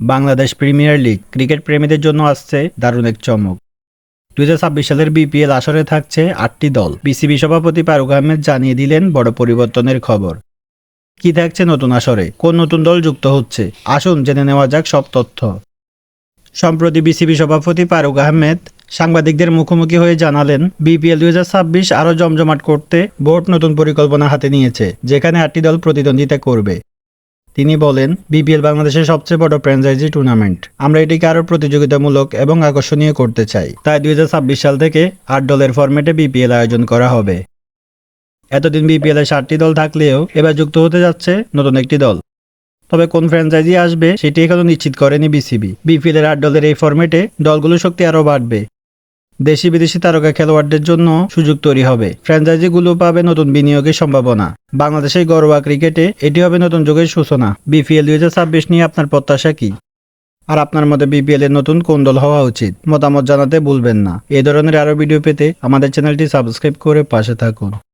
Bangladesh premier league cricket প্রেমীদের জন্য আসছে দারুণ এক চমক। দুই হাজার ছাব্বিশ সালের বিপিএল আসরে থাকছে আটটি দল। বিসিবি সভাপতি ফারুক আহমেদ জানিয়ে দিলেন বড় পরিবর্তনের খবর। কি থাকছে নতুন আসরে? কোন নতুন দল যুক্ত হচ্ছে? আসুন জেনে নেওয়া যাক সব তথ্য। সম্প্রতি বিসিবি সভাপতি ফারুক আহমেদ সাংবাদিকদের মুখোমুখি হয়ে জানালেন, বিপিএল দুই হাজার ছাব্বিশ আরও জমজমাট করতে বোর্ড নতুন পরিকল্পনা হাতে নিয়েছে, যেখানে আটটি দল প্রতিদ্বন্দ্বিতা করবে। তিনি বলেন, বিপিএল বাংলাদেশের সবচেয়ে বড় ফ্র্যাঞ্চাইজি টুর্নামেন্ট আমরা এটিকে আরও প্রতিযোগিতামূলক এবং আকর্ষণীয় করতে চাই। তাই দুই হাজার ছাব্বিশ সাল থেকে আট দলের ফরম্যাটে বিপিএল আয়োজন করা হবে। এতদিন বিপিএল ষাটটি দল থাকলেও এবার যুক্ত হতে যাচ্ছে নতুন একটি দল। তবে কোন ফ্র্যাঞ্চাইজি আসবে সেটি এখনও নিশ্চিত করেনি বিসিবি। বিপিএল এর আট দলের এই ফরম্যাটে দলগুলোর শক্তি আরও বাড়বে। দেশি বিদেশি তারকা খেলোয়াড়দের জন্য সুযোগ তৈরি হবে। ফ্র্যাঞ্চাইজিগুলো পাবে নতুন বিনিয়োগের সম্ভাবনা। বাংলাদেশের ঘরোয়া ক্রিকেটে এটি হবে নতুন যুগের সূচনা। বিপিএল দুই হাজার ছাব্বিশ নিয়ে আপনার প্রত্যাশা কি? আর আপনার মতে বিপিএল এর নতুন কোন দল হওয়া উচিত? মতামত জানাতে ভুলবেন না। এ ধরনের আরও ভিডিও পেতে আমাদের চ্যানেলটি সাবস্ক্রাইব করে পাশে থাকুন।